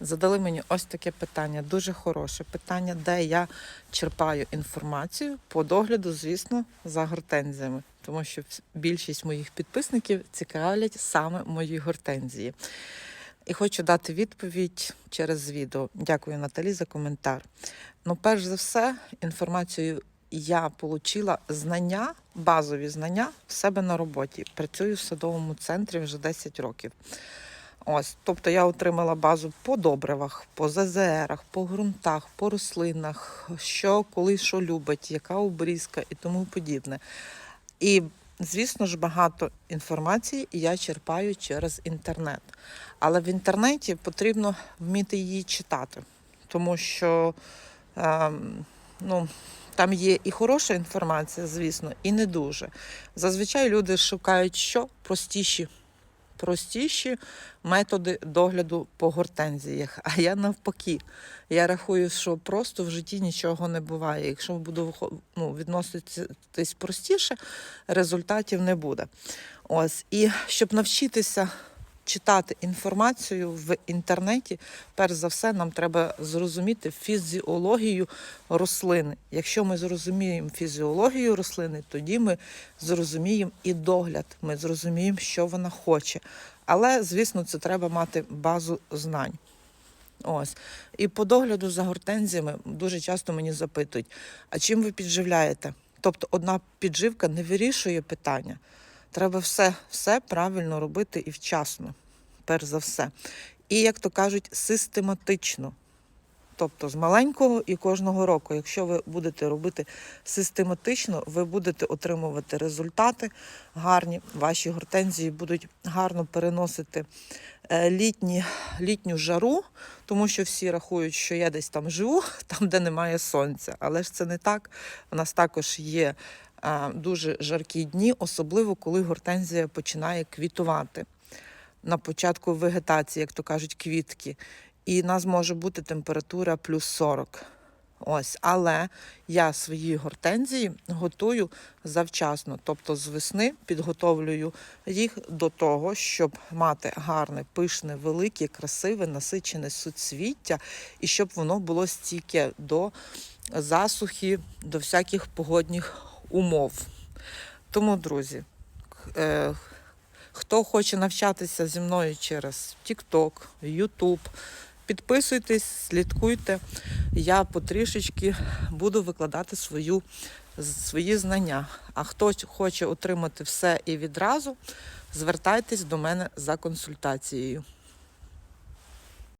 задали мені ось таке питання, дуже хороше питання, де я черпаю інформацію по догляду, звісно, за гортензіями, тому що більшість моїх підписників цікавлять саме мої гортензії. І хочу дати відповідь через відео. Дякую, Наталі, за коментар. Ну, перш за все, інформацію я отримала знання, базові знання в себе на роботі. Працюю в садовому центрі вже 10 років. Ось, тобто я отримала базу по добривах, по ЗЗРах, по ґрунтах, по рослинах, що коли що любить, яка обрізка і тому подібне. І, звісно ж, багато інформації я черпаю через інтернет. Але в інтернеті потрібно вміти її читати, тому що ем, ну, там є і хороша інформація, звісно, і не дуже. Зазвичай люди шукають що простіші, простіші методи догляду по гортензіях. А я навпаки. Я рахую, що просто в житті нічого не буває. Якщо буду ну, відноситись простіше, результатів не буде. Ось. І щоб навчитися читати інформацію в інтернеті, перш за все, нам треба зрозуміти фізіологію рослини. Якщо ми зрозуміємо фізіологію рослини, тоді ми зрозуміємо і догляд, ми зрозуміємо, що вона хоче. Але, звісно, це треба мати базу знань. Ось. І по догляду за гортензіями дуже часто мені запитують, а чим ви підживляєте? Тобто одна підживка не вирішує питання. Треба все, все правильно робити і вчасно, перш за все. І, як то кажуть, систематично. Тобто з маленького і кожного року, якщо ви будете робити систематично, ви будете отримувати результати гарні. Ваші гортензії будуть гарно переносити е, літні, літню жару, тому що всі рахують, що я десь там живу, там, де немає сонця. Але ж це не так. У нас також є дуже жаркі дні, особливо коли гортензія починає квітувати на початку вегетації, як то кажуть, квітки. І в нас може бути температура плюс 40. Ось, але я свої гортензії готую завчасно, тобто з весни підготовлюю їх до того, щоб мати гарне, пишне, велике, красиве, насичене суцвіття, і щоб воно було стійке до засухи, до всяких погодних умов. Тому, друзі, е, хто хоче навчатися зі мною через TikTok, YouTube, підписуйтесь, слідкуйте. Я потрішечки буду викладати свою, свої знання. А хто хоче отримати все і відразу, звертайтесь до мене за консультацією.